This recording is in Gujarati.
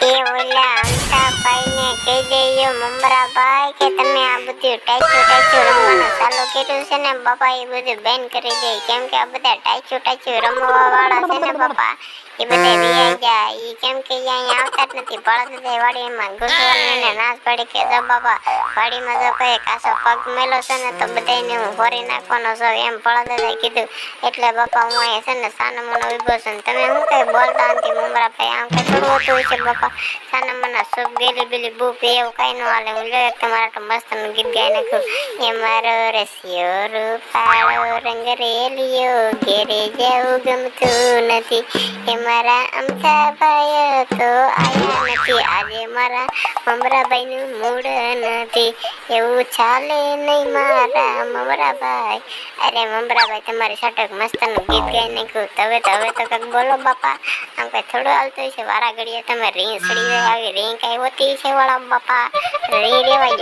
એ ઓલા અમતાભાઈને કહી દેજો મમરાભાઈ કે તમે આ બધું ટાચું ટાચું રમવાનું છે ને બાપા એ બધું બેન કરી દે. કેમ કે આ બધા ટાચું ટાચું રમવા વાળા છે ને બાપા એ બધા રિયાઈ ગયા એ કેમ કે અહીંયા આવતા જ નથી. બળદ બધા વાડીમાં ઘૂસવાની નાશ પડી કે જો બાપા વાડીમાં જો કોઈ કાસો પગ મેલો છે ને તો બધાયને હું ભરી નાખવાનો છું. એમ બળદ દાદાએ કીધું. એટલે બાપા હું અહીંયા છે ને સાનો ઊભો છું. તમે હું કઈ બોલતા નથી? મમરાભાઈ આમ કઈ થોડું હતું છે બાપા? સાના મના સુપ ગેલી બેલી બૂપ એવું કઈ ન હાલે. હું લ્યો તમારા તો મસ્ત ગીત ગાઈ નાખું. એ મારો રસિયો. રૂપાળો રંગ રેલિયો ઘેરે જવું ગમતું નથી એ મારા અમથા ભાઈ તો આવ્યા નથી આજે મારા મમરાભાઈનું મૂડ નથી એવું ચાલે નહીં મારા મમરાભાઈ અરે મમરાભાઈ તમારે સાટક મસ્તનું ગીત ગાઈ નાખ્યું હવે તો હવે તો કંઈક બોલો બાપા આમ કંઈ થોડું હાલતું છે વારા ઘડીએ તમે રીંગ સડી જાય આવી રીંગ કાંઈ હોતી છે વાળા બાપા રીંગ રેવાય